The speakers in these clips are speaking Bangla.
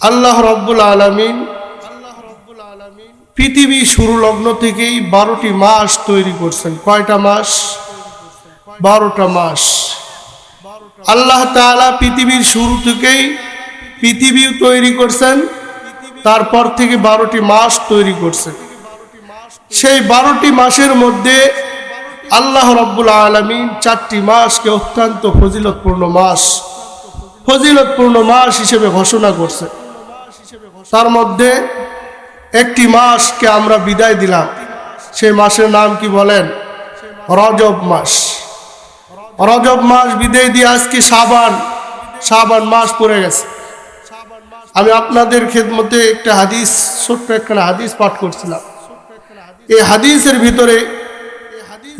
আল্লাহ রব্বুল আলমিন পৃথিবী শুরু লগ্ন থেকেই বারোটি মাস তৈরি করছেন। কয়টা মাস? বারোটা মাস। আল্লাহ তাআলা পৃথিবীর শুরু থেকেই পৃথিবীও তৈরি করছেন তারপর থেকে বারোটি মাস তৈরি করছেন। সেই বারোটি মাসের মধ্যে আল্লাহ রব্বুল আলমিন চারটি মাসকে অত্যন্ত ফজিলতপূর্ণ মাস ফজিলতপূর্ণ মাস হিসেবে ঘোষণা করছে তার মধ্যে একটি মাসকে আমরা বিদায় দিলাম। সেই মাসের নাম কি বলেন? রজব মাস। রজব মাস বিদায় দিয়ে আজকে সাবান সাবান মাস পড়ে গেছে। আমি আপনাদের খেদমতে একটা হাদিস, ছোট্ট একখানা হাদিস পাঠ করছিলাম। এই হাদিসের ভিতরে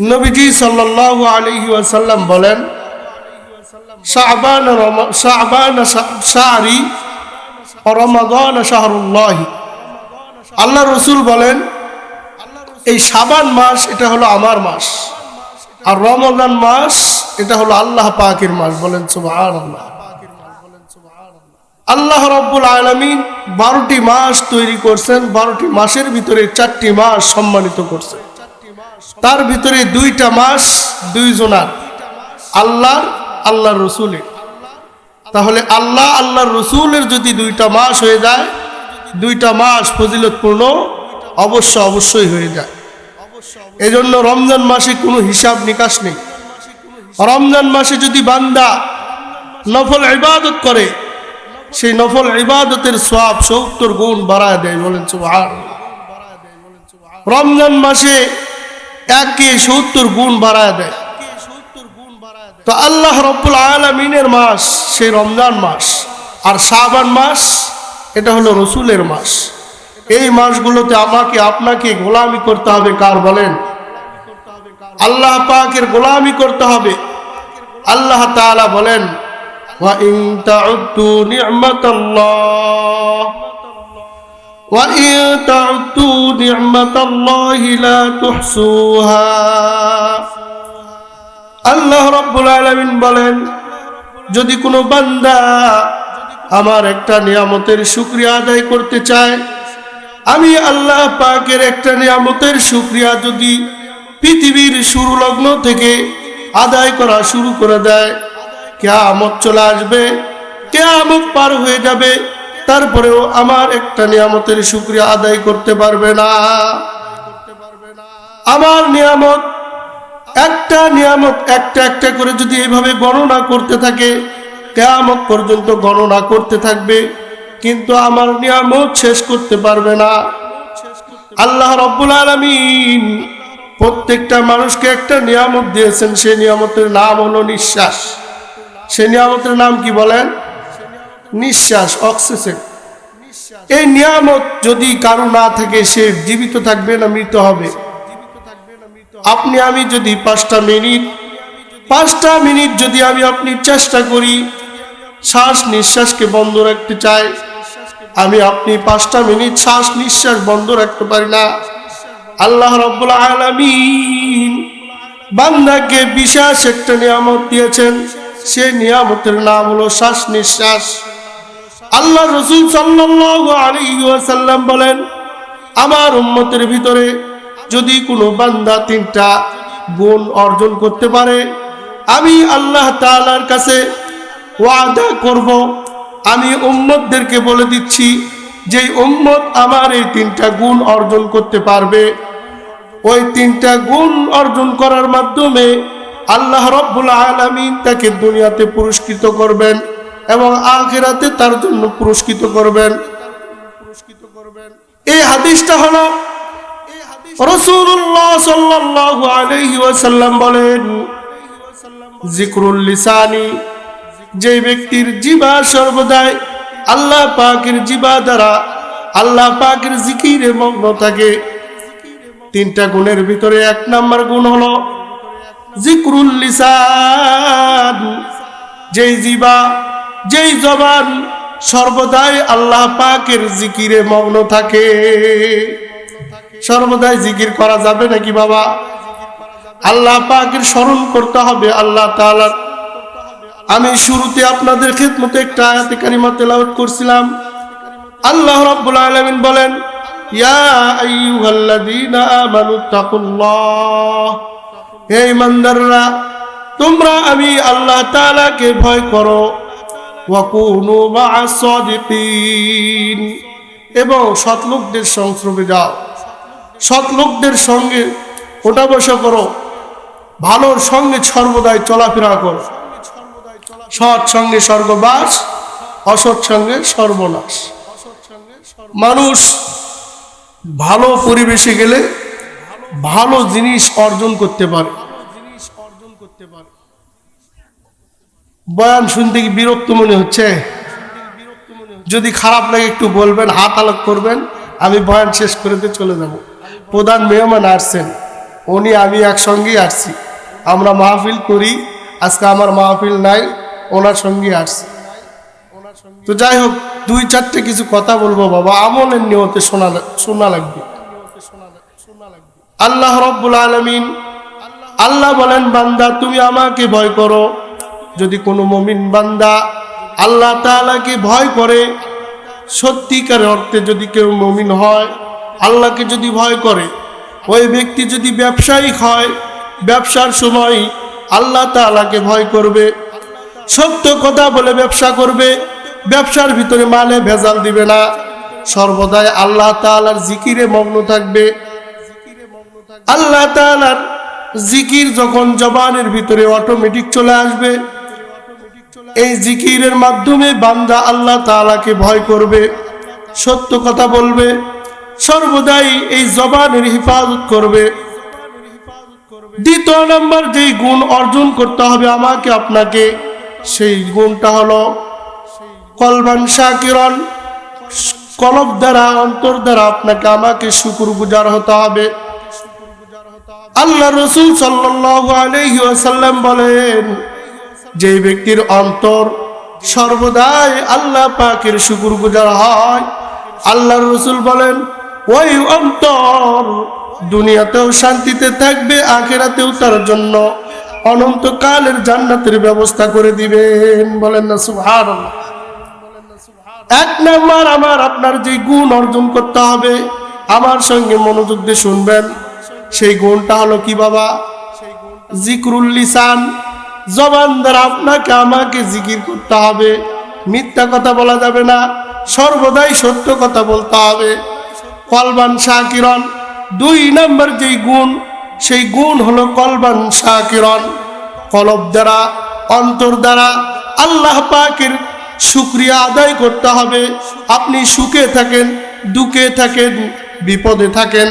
নবীজি সাল্লাল্লাহু আলাইহি ওয়াসাল্লাম বলেন, শাবান রম- শাবান শা- শাহরি আল্লাহ রসুল বলেন, এই সাবান মাস এটা হলো আমার মাস। আর রমজান মাস এটা হলো আল্লাহ পাকের মাস বলেন সুবহানাল্লাহ। আল্লাহ রব্বুল আলমিন বারোটি মাস তৈরি করছেন, বারোটি মাসের ভিতরে চারটি মাস সম্মানিত করছেন। তার ভিতরে দুইটা মাস দুইজনার, আল্লাহর আল্লাহর রসুলের। তাহলে আল্লাহ আল্লাহর রসুলের যদি দুইটা মাস হয়ে যায়, দুইটা মাস ফজিলতপূর্ণ, অবশ্য অবশ্যই হয়ে যায়। এজন্য রমজান মাসে কোনো হিসাব নিকাশ নেই। রমজান মাসে যদি বান্দা নফল ইবাদত করে, সেই নফল ইবাদতের সব সত্তর গুণ বাড়ায় দেয় বলেন সুবহান। রমজান মাসে একে সত্তর গুণ বাড়ায় দেয়। তো আল্লাহ রব্বুল আলমিনের মাস সেই রমজান মাস আর শাবান মাস এটা হলো রসুলের মাস এই মাসগুলোতে আমাকে আপনাকে গোলামি করতে হবে কার বলেন আল্লাহ পাকের গোলামি করতে হবে আল্লাহ তাআলা বলেন وَإِن تَعُدُّوا نِعْمَةَ اللَّهِ وَإِن تَعُدُّوا نِعْمَةَ اللَّهِ لَا تُحْصُوهَا আল্লাহ রব্বুল আলামিন বলেন, যদি কোনো বান্দা আমার একটা নিয়ামতের শুকরিয়া আদায় করতে চায়, আমি আল্লাহ পাকের একটা নিয়ামতের শুকরিয়া যদি পৃথিবীর শুরু লগ্ন থেকে আদায় করা শুরু করে দেয় কে কেয়ামত চলে আসবে কে কেয়ামত পার হয়ে যাবে, তারপরেও আমার একটা নিয়ামতের শুকরিয়া আদায় করতে পারবে না। আমার নিয়ামত একটা নিয়ামত, একটা একটা করে যদি এইভাবে গণনা করতে থাকে, কেয়ামত পর্যন্ত গণনা করতে থাকবে, কিন্তু আমার নিয়ামত শেষ করতে পারবে না। আল্লাহ রব্বুল আলমিন প্রত্যেকটা মানুষকে একটা নিয়ামত দিয়েছেন, সে নিয়ামতের নাম হলো নিঃশ্বাস। সে নিয়ামতের নাম কি বলেন? নিঃশ্বাস, অক্সিজেন। এই নিয়ামত যদি কারও না থাকে, সে জীবিত থাকবে না, মৃত হবে। আপনি, আমি যদি পাঁচটা মিনিট পাঁচটা মিনিট যদি আমি আপনি চেষ্টা করি, শ্বাস নিঃশ্বাসকে বন্ধ রাখতে চাই, আমি আপনি পাঁচটা মিনিট শ্বাস নিঃশ্বাস বন্ধ রাখতে পারি না। আল্লাহ রব্বুল আলামিন বান্দাকে বিশেষ একটা নিয়ামত দিয়েছেন, সে নিয়ামতের নাম হলো শ্বাস নিঃশ্বাস। আল্লাহ রসুল সাল্লাল্লাহু আলাইহি ওয়াসাল্লাম বলেন, আমার উম্মতের ভিতরে যদি কোনো বান্দা তিনটা গুণ অর্জন করতে পারে, আমি আল্লাহ তাআলার কাছে ওয়াদা করব। আমি উম্মতদেরকে বলে দিচ্ছি, যে উম্মত আমার এই তিনটা গুণ অর্জন করতে পারবে। ওই তিনটা গুণ অর্জন করার মাধ্যমে আল্লাহ রব্বুল আলামিন তাকে দুনিয়াতে পুরস্কৃত করবেন এবং আখিরাতে তার জন্য পুরস্কৃত করবেন। পুরস্কৃত করবেন এই হাদিসটা হলো রসুল্লাহ সাল্লাল্লাহু আলাইহি ওয়াসাল্লাম বলেন, জিক্রুল লিসানি, যে ব্যক্তির জিবা সর্বদাই আল্লাহ পাকের জিবা দ্বারা আল্লাহ পাকের জিকিরে মগ্ন থাকে। তিনটা গুণের ভিতরে এক নাম্বার গুণ হলো, জিক্রুল লিসান, যেই জিবা, যেই জবান সর্বদাই আল্লাহ পাকের জিকিরে মগ্ন থাকে। সর্বদাই জিকির করা যাবে নাকি বাবা? আল্লাহ পাকের স্মরণ করতে হবে, আল্লাহ তাআলার। আমি শুরুতে আপনাদের খেদমতে একটা আয়াতে কারিমা তেলাওয়াত করছিলাম। আল্লাহ রাব্বুল আলামিন বলেন, ইয়া আইয়ুহাল্লাযীনা আমানু তাকুল্লাহ। হে ইমানদাররা, তোমরা আমি আল্লাহ তাআলাকে ভয় করো। ওয়া কুনু মা'আস সাদিকিন এবং সৎ লোকদের সংস্রবে যাও সৎ লোকদের সঙ্গে ওটা বসা করো। ভালোর সঙ্গে সর্বদাই চলাফেরা করো। সৎ সঙ্গে স্বর্গবাস, অসৎ সঙ্গে সর্বনাশ। মানুষ ভালো পরিবেশে গেলে ভালো জিনিস অর্জন করতে পারে। বয়ান শুনতে কি বিরক্ত মনে হচ্ছে? যদি খারাপ লাগে একটু বলবেন, হাত আলাপ করবেন, আমি বয়ান শেষ করে চলে যাব। প্রধান মেহমান আসছেন। উনি, আমি একসঙ্গেই আসছি। আমরা মাহফিল করি। আজকে আমার মাহফিল নাই, ওনার সঙ্গে আসছি। তো যাই হোক, দুই চারটে কিছু কথা বলব বাবা। আমলের নিয়তে শোনা শোনা লাগবে। আল্লাহ রব্বুল আলমিন, আল্লাহ বলেন, বান্দা, তুমি আমাকে ভয় করো। যদি কোনো মমিন বান্দা আল্লাহ তাআলাকে ভয় করে সত্যিকার অর্থে যদি কেউ মমিন হয় আল্লাহকে যদি ভয় করে, ওই ব্যক্তি যদি ব্যবসায়িক হয়, ব্যবসার সময় আল্লাহ তাআলাকে ভয় করবে, সত্য কথা বলে ব্যবসা করবে, ব্যবসার ভিতরে মালে ভেজাল দিবে না। সর্বদাই আল্লাহ তাআলার জিকিরে মগ্ন থাকবে। আল্লাহ তাআলার জিকির যখন জবানের ভিতরে অটোমেটিক চলে আসবে, এই জিকিরের মাধ্যমে বান্দা আল্লাহ তাআলাকে ভয় করবে, সত্য কথা বলবে সর্বদাই এই জবানের হিফাজত করবে। দ্বিতীয় নম্বর যেই গুণ অর্জন করতে হবে আমাকে, আপনাকে, সেই গুণটা হলো কলবান শাকিরন, কলব দ্বারা, অন্তর দ্বারা আপনাকে আমাকে শুকুর গুজার হতে হবে। আল্লাহ রসুল সাল্লাল্লাহু আলাইহি বলেন যে ব্যক্তির অন্তর সর্বদাই আল্লাহ পাকের শুকুর গুজার হয় আল্লাহ রসুল বলেন ওই অন্তর দুনিয়াতেও শান্তিতে থাকবে, আখেরাতেও তার জন্য অনন্তকালের জান্নাতের ব্যবস্থা করে দিবেন। বলেন না, সুবহানাল্লাহ। এক নাম্বার আমার, আপনার যে গুণ অর্জন করতে হবে, আমার সঙ্গে মনোযোগ দিয়ে শুনবেন। সেই গুণটা হলো কি বাবা? জিকরুল লিসান। জবান দ্বারা আপনাকে, আমাকে জিকির করতে হবে। মিথ্যা কথা বলা যাবে না, সর্বদাই সত্য কথা বলতে হবে। কলবান শাকিরন। দুই নম্বর যেই গুণ, সেই গুণ হলো কলবান শাকিরন। কলব দ্বারা, অন্তর দ্বারা আল্লাহ পাকের শুক্রিয়া আদায় করতে হবে। আপনি সুখে থাকেন, দুঃখে থাকেন, বিপদে থাকেন,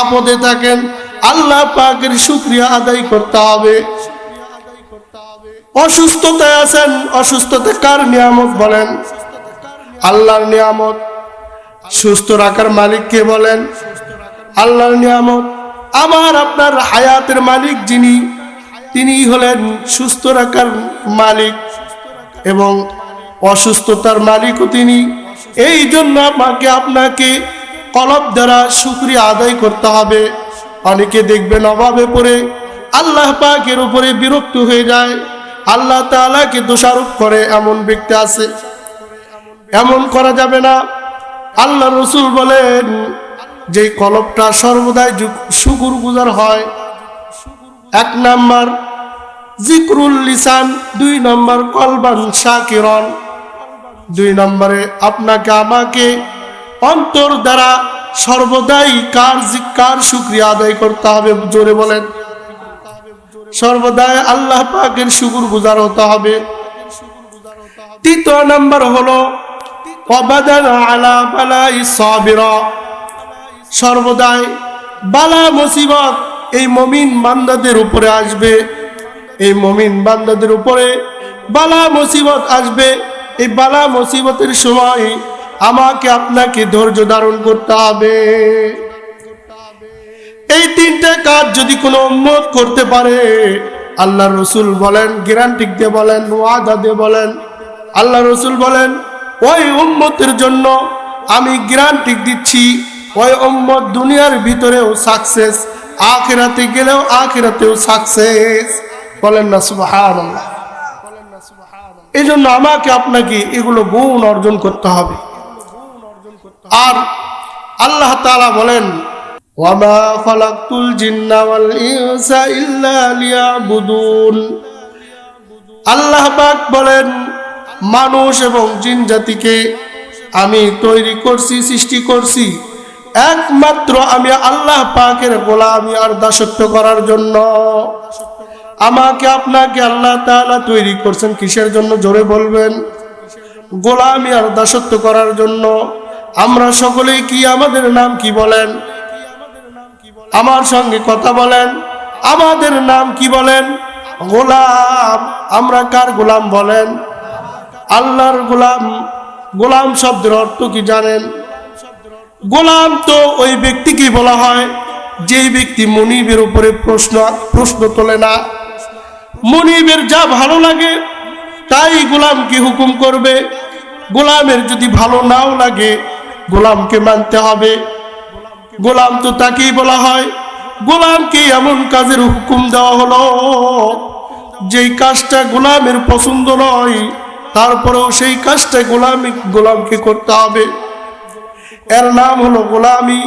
আপদে থাকেন, আল্লাহ পাকের শুক্রিয়া আদায় করতে হবে। অসুস্থতায় আছেন অসুস্থতা কার নিয়ামত বলেন? আল্লাহর নিয়ামত। সুস্থ রাখার মালিক কে বলেন? আল্লাহর নিয়ামত। আমার আপনার হায়াতের মালিক যিনি তিনি হলেন সুস্থ রাখার মালিক এবং অসুস্থতার মালিকও তিনি। এই জন্য আমাকে আপনাকে কলব দ্বারা শুক্রিয়া আদায় করতে হবে। অনেকে দেখবেন অভাবে পড়ে আল্লাহ পাকের উপরে বিরক্ত হয়ে যায়। আল্লাহ তাআলাকে দোষারোপ করে এমন ব্যক্তি আছে। এমন করা যাবে না। আল্লাহ রসুল বলেন, যে কলবটা সর্বদাই শুকুর গুজার হয়। এক নাম্বার, জিক্রুল লিসান, দুই নম্বর, কলবান শাকিরন দুই নম্বরে, আপনাকে আমাকে অন্তর দ্বারা সর্বদাই কার কার শুক্রিয়া আদায় করতে হবে, জোরে বলেন। সর্বদাই আল্লাহ পাকের শুকুর গুজার হতে হবে। তৃতীয় নাম্বার হলো সর্বদাই বালা মুসিবত এই মমিন বান্দাদের উপরে আসবে। এই মমিন বান্দাদের উপরে বালা আসবে। এই বালা মুসিবতের সময় আমাকে আপনাকে ধৈর্য ধারণ করতে হবে। এই তিনটে কাজ যদি কোনো উম্মত করতে পারে আল্লাহ রসুল বলেন, গ্যারান্টি দিয়ে বলেন, ওয়াদা দিয়ে বলেন আল্লাহ রসুল বলেন ওই উম্মতের জন্য আমি গ্যারান্টি দিচ্ছি, ওই উম্মত দুনিয়ার ভিতরেও সাকসেস আখেরাতে গেলেও আখেরাতেও সাকসেস বলেন না, সুবহানাল্লাহ। এই জন্য আমাকে আপনাকে এগুলো গুণ অর্জন করতে হবে। আর আল্লাহ তাআলা বলেন আল্লাহ বলেন মানুষ এবং জিন জাতিকে আমি তৈরি করছি, সৃষ্টি করছি। একমাত্র আমি আল্লাহ পাকের গোলামি আর দাসত্ব করার জন্য। আমাকে আপনাকে আল্লাহ তাআলা তৈরি করছেন কিসের জন্য? জোরে বলবেন। গোলামি আর দাসত্ব করার জন্য। আমরা সকলেই কি আমাদের নাম কি বলেন? আমার সঙ্গে কথা বলেন। আমাদের নাম কি বলেন? গোলাম। আমরা কার গোলাম বলেন? আল্লাহর গোলাম গোলাম শব্দের অর্থ কি জানেন? গোলাম তো ওই ব্যক্তিকে বলা হয়, যেই ব্যক্তি মনিবের উপরে প্রশ্ন প্রশ্ন তোলে না। মনিবের যা ভালো লাগে, তাই গোলামকে হুকুম করবে। গোলামের যদি ভালো নাও লাগে, গোলামকে মানতে হবে। গোলাম তো তাকেই বলা হয়। গোলামকে এমন কাজের হুকুম দেওয়া হলো, যেই কাজটা গোলামের পছন্দ নয় তারপরেও সেই কাজটা গোলামি, গোলামকে করতে হবে। এর নাম হলো গোলামি।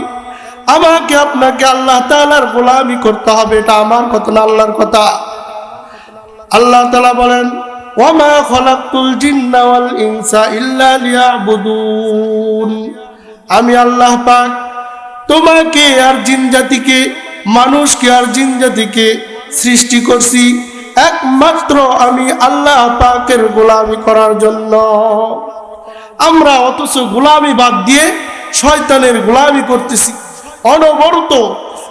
আমাকে, আপনাকে আল্লাহ তাআলার গোলামি করতে হবে, এটা আমার কথা না, আল্লাহর কথা। আল্লাহ তালা বলেন ওয়ামা খলাকতুল জিন্না ওয়াল ইনসা ইল্লা লিয়াবুদুন। আমি আল্লাহ পাক তোমাকে আর জিন জাতিকে, মানুষকে আর জিন জাতিকে সৃষ্টি করছি। একমাত্র আমি আল্লাহ পাকের গোলামি করার জন্য। আমরা অথচ গোলামি বাদ দিয়ে শয়তানের গোলামি করতেছি। অনবরত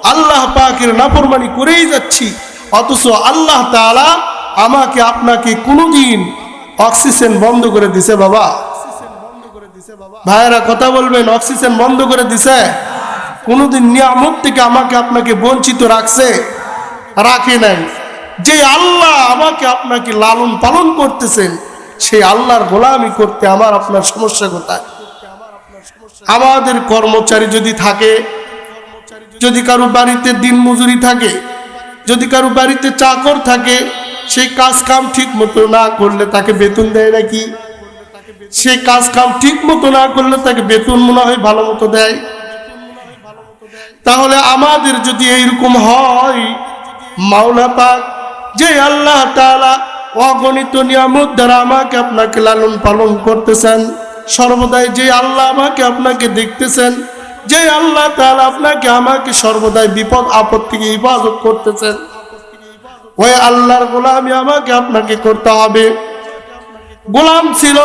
আল্লাহ পাকের নাফরমানি করেই যাচ্ছি। অথচ আল্লাহ তাআলা আমাকে আপনাকে কোনোদিন অক্সিজেন বন্ধ করে দিছে বাবা। ভাইয়েরা, কথা বলবেন, অক্সিজেন বন্ধ করে দিছে? কোনোদিন নিয়ামত থেকে আমাকে আপনাকে বঞ্চিত রাখছে? রাখে নাই। যে আল্লাহ আমাকে আপনাকে লালন পালন করতেছেন, সেই আল্লাহর গোলামি করতে আমার আপনার সমস্যা কোথায়? আমাদের কর্মচারী যদি থাকে, যদি কারও বাড়িতে দিন মজুরি থাকে, যদি কারও বাড়িতে চাকর থাকে সেই কাজ কাম ঠিক মতো না করলে তাকে বেতন দেয় নাকি? সে কাজ কাম ঠিক মতো না করলে তাকে বেতন মনে হয় ভালো মতো দেয়? তাহলে আমাদের যদি এইরকম হয় মাওলা পাক যে আল্লাহ তাআলা অগণিত নিয়ামত দ্বারা আমাকে আপনাকে লালন পালন করতেছেন, সর্বদাই যে আল্লাহ আমাকে আপনাকে দেখতেছেন, যে আল্লাহ তাআলা আপনাকে আমাকে সর্বদাই বিপদ, আপদ থেকে হিফাজত করতেছেন, ওই আল্লাহর গোলামি আমাকে আপনাকে করতে হবে। গোলাম ছিল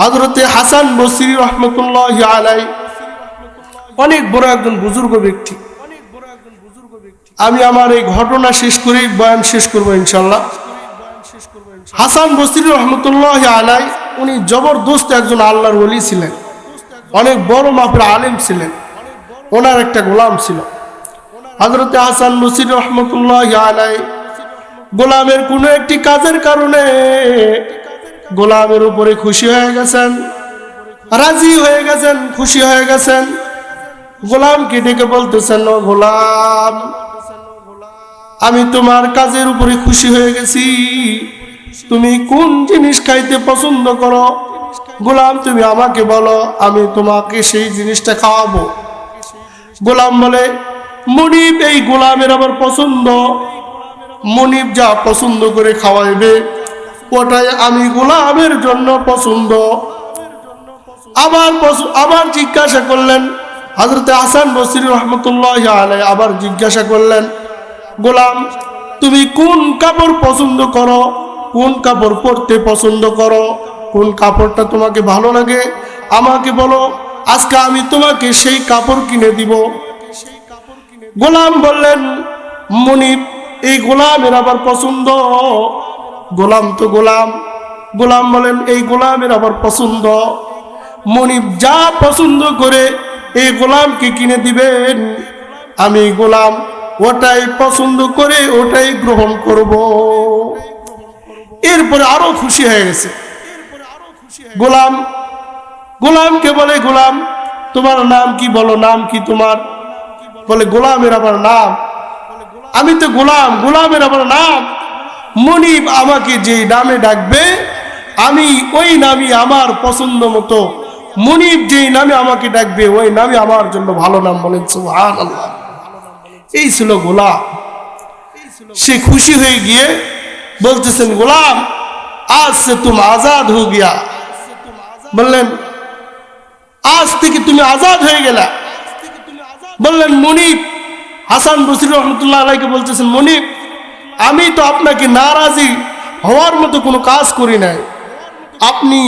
হজরতে হাসান বসির রহমতুল্লাহ আলাই অনেক বড় একজন বুজুর্গ ব্যক্তি। আমি আমার এই ঘটনা শেষ করেই বয়ান শেষ করব ইনশাল্লাহ হাসান বসির রহমতুল্লাহ আলাই, উনি জবরদস্ত একজন আল্লাহর ওলি ছিলেন। অনেক বড় মাপের আলেম ছিলেন। ওনার একটা গোলাম ছিল। হজরতে হাসান বসির রহমতুল্লাহ আলাই, গোলামের কোনো একটি কাজের কারণে গোলামের উপরে খুশি হয়ে গেছেন, রাজি হয়ে গেছেন, খুশি হয়ে গেছেন। গোলামকে ডেকে বলতেছেন, "ও গোলাম আমি তোমার কাজের উপরে খুশি হয়ে গেছি। তুমি কোন জিনিস খাইতে পছন্দ করো? গোলাম, তুমি আমাকে বলো, আমি তোমাকে সেই জিনিসটা খাওয়াবো। গোলাম বলে, মনিব, এই গোলামের আবার পছন্দ। মনিব যা পছন্দ করে খাওয়াইবে, ওটাই আমি গোলামের জন্য পছন্দ। আবার আবার জিজ্ঞাসা করলেন হজরতে হাসান বসির রহমতুল্লাহ আবার জিজ্ঞাসা করলেন গোলাম, তুমি কোন কাপড় পছন্দ করো? কোন কাপড় পরতে পছন্দ করো? কোন কাপড়টা তোমাকে ভালো লাগে? আমাকে বলো, আজকে আমি তোমাকে সেই কাপড় কিনে দিব। গোলাম বললেন, মনিব, এই গোলামের আবার পছন্দ? গোলাম তো গোলাম। গোলাম বলেন, এই গোলামের আবার পছন্দ? মনিব, যা পছন্দ করে এই গোলামকে কিনে দিবেন। আমি গোলাম ওটাই পছন্দ করে, ওটাই গ্রহণ করব। এরপরে আরও খুশি হয়ে গেছে। গোলাম, গোলামকে বলে, গোলাম, তোমার নাম কি বলো? নাম কি তোমার? বলে, গোলামের আবার নাম। আমি তো গোলাম, গোলামের আবার নাম। মনিব আমাকে যে নামে ডাকবে, আমি ওই নামই আমার পছন্দ মতো। মনিব যেই নামে আমাকে ডাকবে, ওই নামে আমার জন্য ভালো নাম বলেন সুহান আল্লাহ এই ছিল গোলাম। সে খুশি হয়ে গিয়ে বলতেছেন, গোলাম, আজ সে তুমি আজাদ হয়ে গিয়া। বললেন, আজ থেকে তুমি আজাদ হয়ে গেলা। বললেন, মনিব, হাসান বসির রহমতুল্লাহ আলাইকে বলতেছেন, মনিব, আমি তো আপনাকে নারাজি হওয়ার মতো কোনো কাজ করি নাই। আপনি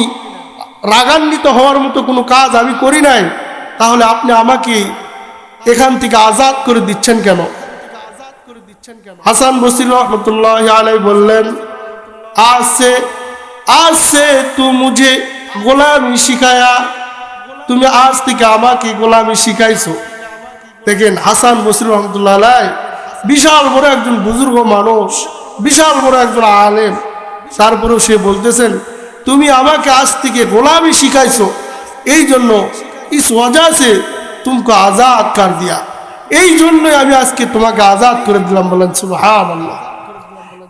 রাগান্বিত হওয়ার মতো কোনো কাজ আমি করি নাই। তাহলে আপনি আমাকে এখান থেকে আজাদ করে দিচ্ছেন কেন? হাসান বসির রহমতুল্লাহ আলাই বললেন, আসে আসে তু মুঝে গোলামি শিখায়া, তুমি আজ থেকে আমাকে গোলামি শিখাইছো। দেখেন, হাসান বসির রহমতুল্লাহ আলাই বিশাল বড় একজন বুজুর্গ মানুষ, বিশাল বড় একজন আলেম। তারপরেও সে বলতেছেন, তুমি আমাকে আজ থেকে গোলামি শিখাইছো। এই জন্য ইস ওয়াজাসে তুমকে আজাদ কর দিয়া? এই জন্যই আমি আজকে তোমাকে আজাদ করে দিলাম বলেন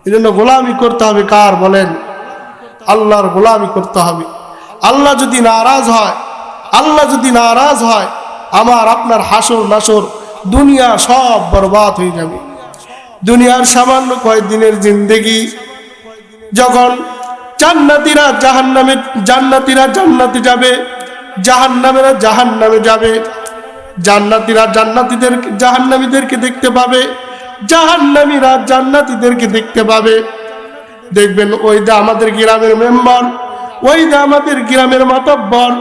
এই জন্য গোলামি করতে হবে কার বলেন? আল্লাহর গোলামি করতে হবে। আল্লাহ যদি নারাজ হয়, আল্লাহ যদি নারাজ হয়, আমার আপনার হাসর নাসর দুনিয়া সব বরবাদ হয়ে যাবে। দুনিয়ার সামান্য কয়েকদিনের জিন্দেগি, যখন জান্নাতিরা জাহান্নামে জান্নাতিরা জান্নাতে যাবে, জাহান্নামেরা জাহান্নামে যাবে জান্নাতিরা জান্নাতীদের জাহান্নামীদেরকে দেখতে পাবে। জাহান্নামীরা জান্নাতীদেরকে দেখতে পাবে। দেখবেন, ওই যে আমাদের গ্রামের মেম্বার, ওই যে আমাদের গ্রামের মাতব্বর,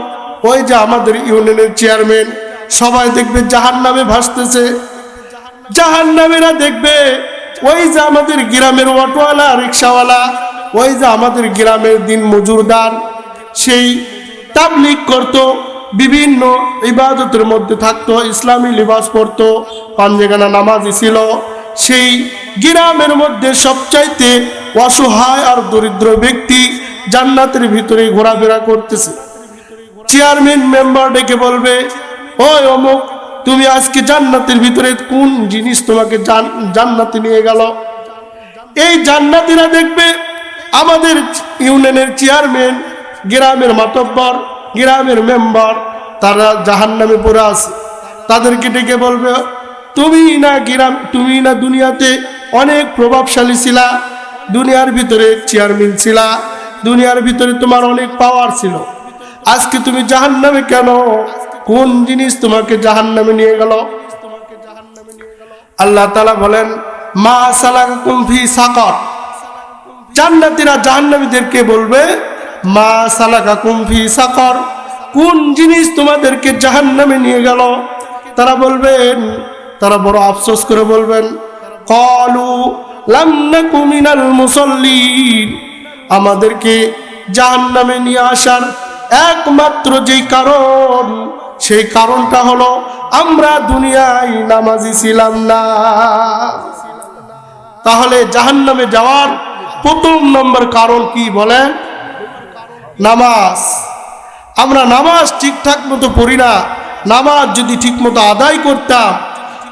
ওই যে আমাদের ইউনিয়নের চেয়ারম্যান, সবাই দেখবে জাহান্নামে ভাসতেছে। জাহান্নামীরা দেখবে, ওই যে আমাদের গ্রামের অটোওয়ালা, রিক্সাওয়ালা, ওই যে আমাদের গ্রামের দিন মজুরদার সেই তাবলিক করত। বিভিন্ন ইবাদতের মধ্যে থাকতো, ইসলামী লিবাস পরতো পাঞ্জেগানা নামাজি ছিল। সেই গ্রামের মধ্যে সবচাইতে অসহায় আর দরিদ্র ব্যক্তি জান্নাতের ভিতরে ঘোরাফেরা করতেছে। চেয়ারম্যান মেম্বার ডেকে বলবে, ওই অমুক, তুমি আজকে জান্নাতের ভিতরে কোন জিনিস তোমাকে জান- জান্নাতে নিয়ে গেল? এই জান্নাতিরা দেখবে, আমাদের ইউনিয়নের চেয়ারম্যান গ্রামের মাতব্বর গ্রামের মেম্বার, তারা জাহান নামে পড়ে আছে। তাদেরকে ডেকে বলবে, তুমি না গ্রাম, তুমি না দুনিয়াতে অনেক প্রভাবশালী ছিলা। দুনিয়ার ভিতরে চেয়ারম্যান ছিলা, দুনিয়ার ভিতরে তোমার অনেক পাওয়ার ছিল। আজকে তুমি জাহান নামে কেন? কোন জিনিস তোমাকে জাহান নামে নিয়ে গেল? আল্লাহ তালা বলেন, মা সালাকা কুমফি সাকর। জান্নাতীরা জাহান্নামীদেরকে বলবে মা সালাকা কুমফি সাকর। কোন জিনিস তোমাদেরকে জাহান্নামে নিয়ে গেল? তারা বলবেন, তারা বড় আফসোস করে বলবেন, কলু লাম নাকু মিনাল মুসাল্লিন। আমাদেরকে জাহান্নামে নিয়ে আসার একমাত্র যেই কারণ, সেই কারণটা হলো আমরা দুনিয়ায় নামাজি ছিলাম না। তাহলে জাহান্নামে যাওয়ার প্রথম নম্বর কারণ কি বলেন? নামাজ। আমরা নামাজ ঠিকঠাক মতো পড়ি না। নামাজ যদি ঠিক মতো আদায় করতাম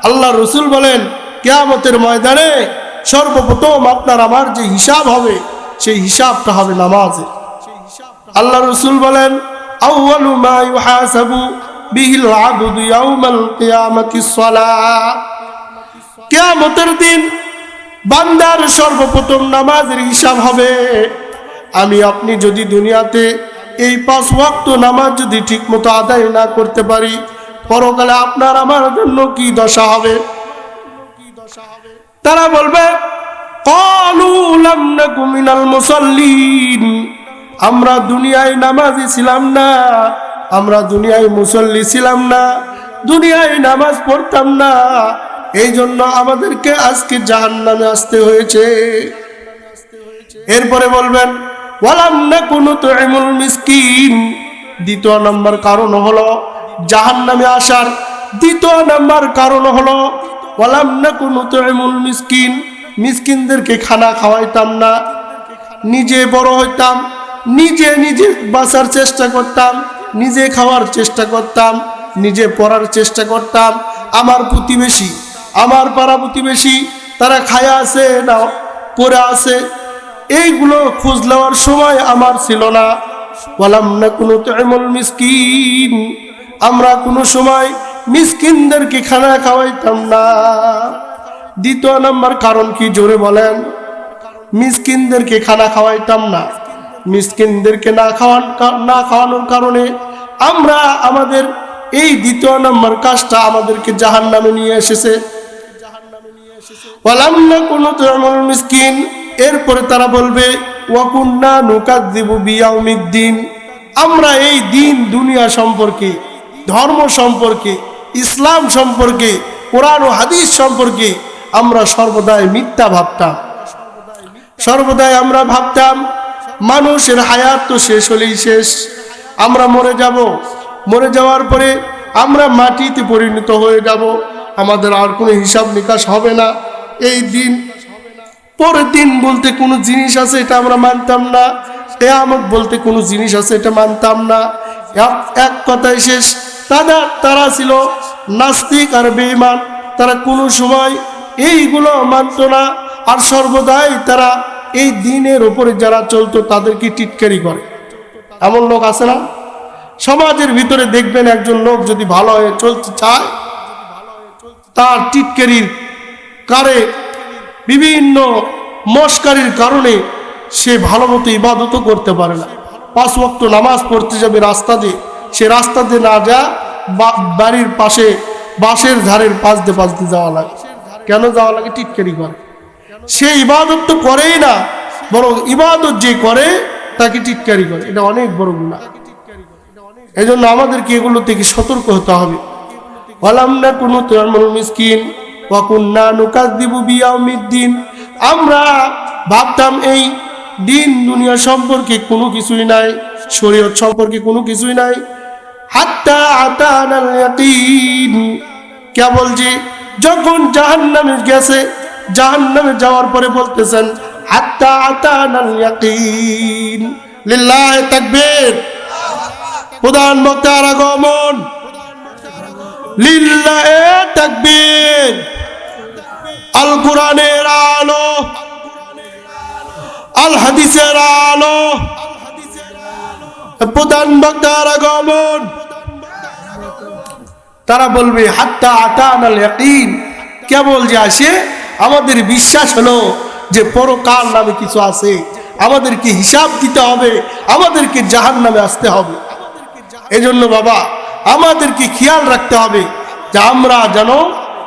আল্লাহ রসুল বলেন, কেয়ামতের ময়দানে সর্বপ্রথম আপনার আমার যে হিসাব হবে, সেই হিসাবটা হবে নামাজে আল্লাহ রসুল বলেন কিয়ামতের দিন বান্দার সর্বপ্রথম নামাজের হিসাব হবে। আমি আপনি যদি দুনিয়াতে এই পাঁচ ওয়াক্ত নামাজ যদি ঠিক মতো আদায় না করতে পারি, পরকালে আপনার আমার জন্য কি দশা হবে? তারা বলবে "ক্বালু লাম নাকু মিনাল আমরা দুনিয়ায় নামাজি ছিলাম না, আমরা দুনিয়ায় মুসল্লি ছিলাম না, দুনিয়ায় নামাজ পড়তাম না। এই জন্য আমাদেরকে আজকে জাহান নামে আসতে হয়েছে। এরপরে বলবেন ওয়ালাম না কোনো মিসকিন। দ্বিতীয় নম্বর কারণ নামে আসার দ্বিতীয় নম্বর কারণ হলো ওয়ালাম না কোনো মিসকিনদেরকে খানা খাওয়াইতাম না। নিজে বড় হইতাম, নিজে নিজে বাঁচার চেষ্টা করতাম, নিজে খাওয়ার চেষ্টা করতাম, নিজে পড়ার চেষ্টা করতাম। আমার প্রতিবেশী, আমার পাড়া প্রতিবেশী, তারা খায়া আছে না, পড়ে আছে এইগুলো খোঁজ নেওয়ার সময় আমার ছিল না। ওয়ালাম নাকুনু তুইমুল মিসকিন। আমরা কোনো সময় মিসকিনদেরকে খানা খাওয়াইতাম না। দ্বিতীয় নাম্বার কারণ কি জোরে বলেন? মিসকিনদেরকে খানা খাওয়াইতাম না। মিসকিনদেরকে না খাওয়ান না খাওয়ানোর কারণে আমরা আমাদের এই দ্বিতীয় নম্বর কাজটা আমাদেরকে জাহান নামে নিয়ে এসেছে। ওয়ালাম নাকুনু তুইমুল মিসকিন। এরপরে তারা বলবে, ওয়াকুন্না নুকাদ্দিবু বিয়াউমিদ্দিন। আমরা এই দিন দুনিয়া সম্পর্কে, ধর্ম সম্পর্কে, ইসলাম সম্পর্কে, কোরআন ও হাদিস সম্পর্কে আমরা সর্বদাই মিথ্যা ভাবতাম। সর্বদাই আমরা ভাবতাম, মানুষের হায়াত তো শেষ হলেই শেষ। আমরা মরে যাব। মরে যাওয়ার পরে আমরা মাটিতে পরিণত হয়ে যাব। আমাদের আর কোনো হিসাব নিকাশ হবে না। এই দিন পরের দিন বলতে কোনো জিনিস আছে এটা আমরা মানতাম না। কেয়ামত বলতে কোনো জিনিস আছে এটা মানতাম না। এক- কথায় শেষ। তারা তারা ছিল নাস্তিক আর বেঈমান। তারা কোনো সময় এইগুলো মানত না। আর সর্বদাই তারা এই দিনের ওপরে যারা চলতো তাদেরকে টিটকারি করে। এমন লোক আছে না? সমাজের ভিতরে দেখবেন একজন লোক যদি ভালো হয়ে চলতে চায়, তার টিটকারির কারে বিভিন্ন মস্কারির কারণে সে ভালো মতো ইবাদতও করতে পারে না। পাঁচ ওয়াক্ত নামাজ পড়তে যাবে রাস্তা দিয়ে। সে রাস্তা দিয়ে না যা বাড়ির পাশে, বাঁশের ধারের পাশ দিয়ে পাশ দিয়ে যাওয়া লাগে। কেন যাওয়া লাগে? টিটকারি করে। সে ইবাদত তো করেই না, বরং ইবাদত যে করে, তাকে টিটকারি করে। এটা অনেক বড় গুণা এই জন্য আমাদেরকে এগুলো থেকে সতর্ক হতে হবে। ওয়ালাম না কোনো তুয়ামুল মিসকিন। ওয়াকুন্না নুকাদ্দিবু বিয়াউমিদ্দিন আমরা ভাবতাম এই দিন দুনিয়া সম্পর্কে কোনো কিছুই নাই, শরীয়ত সম্পর্কে কোনো কিছুই নাই। হাত্তা আতানাল ইয়াকিন। কেবল যে যখন জাহান্নামে গেছে, জাহান্নামে যাওয়ার পরে বলতেছেন, হাত্তা আতানাল ইয়াকিন। লিল্লাহি তাকবীর। প্রধান বক্তার আগমন। লিল্লাহে তাকবীর। আল কোরআনের আলো আল হাদিসের আলো। প্রধান বক্তার আগমন। তারা বলবে, হাত্তা আল ইয়াকিন। কেবল যে আসে, আমাদের বিশ্বাস হলো যে পরকাল নামে কিছু আছে। আমাদেরকে হিসাব দিতে হবে, আমাদেরকে জাহান নামে আসতে হবে। এজন্য বাবা, আমাদেরকে খেয়াল রাখতে হবে যে আমরা যেন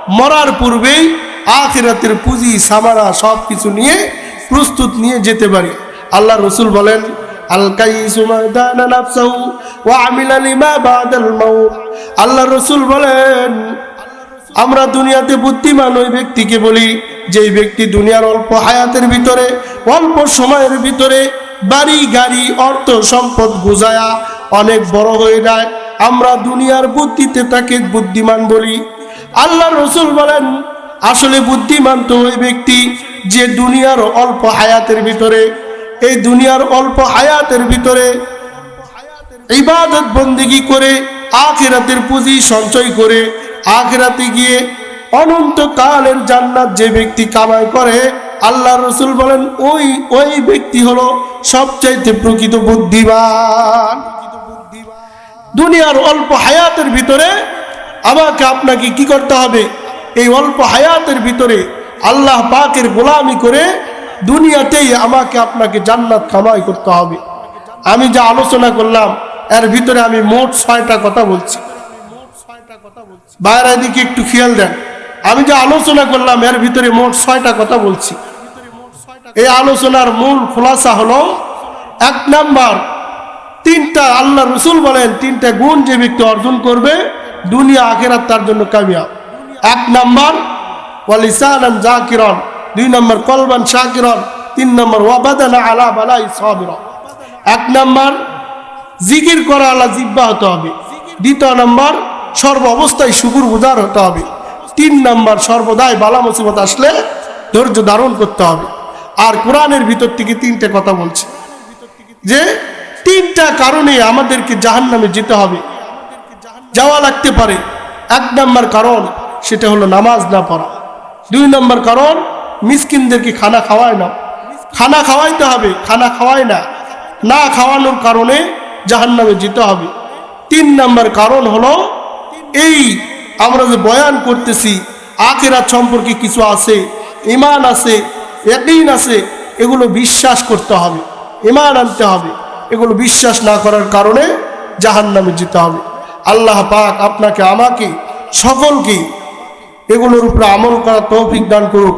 মরার পূর্বেই আখিরাতের পুঁজি, সামারা সব কিছু নিয়ে প্রস্তুত নিয়ে যেতে পারি। আল্লাহ রসুল বলেন আল্লাহ রসুল বলেন, আমরা দুনিয়াতে বুদ্ধিমান ওই ব্যক্তিকে বলি, যেই ব্যক্তি দুনিয়ার অল্প হায়াতের ভিতরে, অল্প সময়ের ভিতরে বাড়ি, গাড়ি, অর্থ, সম্পদ গুজায়া অনেক বড় হয়ে যায়। আমরা দুনিয়ার বুদ্ধিতে তাকে বুদ্ধিমান বলি। আল্লাহ রসুল বলেন আসলে বুদ্ধিমান তো ওই ব্যক্তি যে দুনিয়ার অল্প হায়াতের ভিতরে, এই দুনিয়ার অল্প হায়াতের ভিতরে ইবাদত বন্দিগি করে আখেরাতের পুঁজি সঞ্চয় করে, আখেরাতে গিয়ে অনন্ত কালের জান্নাত যে ব্যক্তি কামাই করে আল্লাহ রসুল বলেন, ওই ওই ব্যক্তি হলো সবচাইতে প্রকৃত বুদ্ধিমান। দুনিয়ার অল্প হায়াতের ভিতরে আমাকে আপনাকে কি করতে হবে? এই অল্প হায়াতের ভিতরে আল্লাহ পাকের গোলামি করে দুনিয়াতেই আমাকে আপনাকে জান্নাত কামাই করতে হবে। আমি যা আলোচনা করলাম, এর ভিতরে আমি মোট ছয়টা কথা বলছি। বাইরের দিকে একটু খেয়াল দেন। আমি যা আলোচনা করলাম, এর ভিতরে মোট ছয়টা কথা বলছি। এই আলোচনার মূল খোলাসা হলো, এক নাম্বার, তিনটা আল্লাহ রসুল বলেন, তিনটা গুণ যে ব্যক্তি অর্জন করবে, দুনিয়া আখেরাত তার জন্য কামিয়াব। এক নাম্বার ওয়ালিসানান জাকিরন। দুই নম্বর, কলবান শাকিরন। তিন নম্বর ওয়াবাদানা আলা বালাই সাবিরন এক নাম্বার, জিকির করা আলা জিব্বা হতে হবে। দ্বিতীয় নম্বর, সর্ব অবস্থায় শুকুর গুজার হতে হবে। তিন নম্বর, সর্বদাই বালা মুসিবত আসলে ধৈর্য ধারণ করতে হবে। আর কোরআনের ভিতর থেকে তিনটে কথা বলছে। যে, তিনটা কারণে আমাদেরকে জাহান নামে যেতে হবে। যাওয়া লাগতে পারে। এক নম্বর কারণ সেটা হলো নামাজ না পড়া। দুই নম্বর কারণ, মিসকিনদেরকে খানা খাওয়ায় না। খানা খাওয়াইতে হবে, খানা খাওয়ায় না। না খাওয়ানোর কারণে জাহান্নামে যেতে হবে। তিন নম্বর কারণ হলো, এই আমরা যে বয়ান করতেছি, আখেরাত সম্পর্কে কিছু আছে ইমান আছে একদিন আছে, এগুলো বিশ্বাস করতে হবে ইমান আনতে হবে। এগুলো বিশ্বাস না করার কারণে জাহান্নামে যেতে হবে। আল্লাহ পাক আপনাকে, আমাকে, সকলকে এগুলোর উপরে আমল করা তৌফিক দান করুক।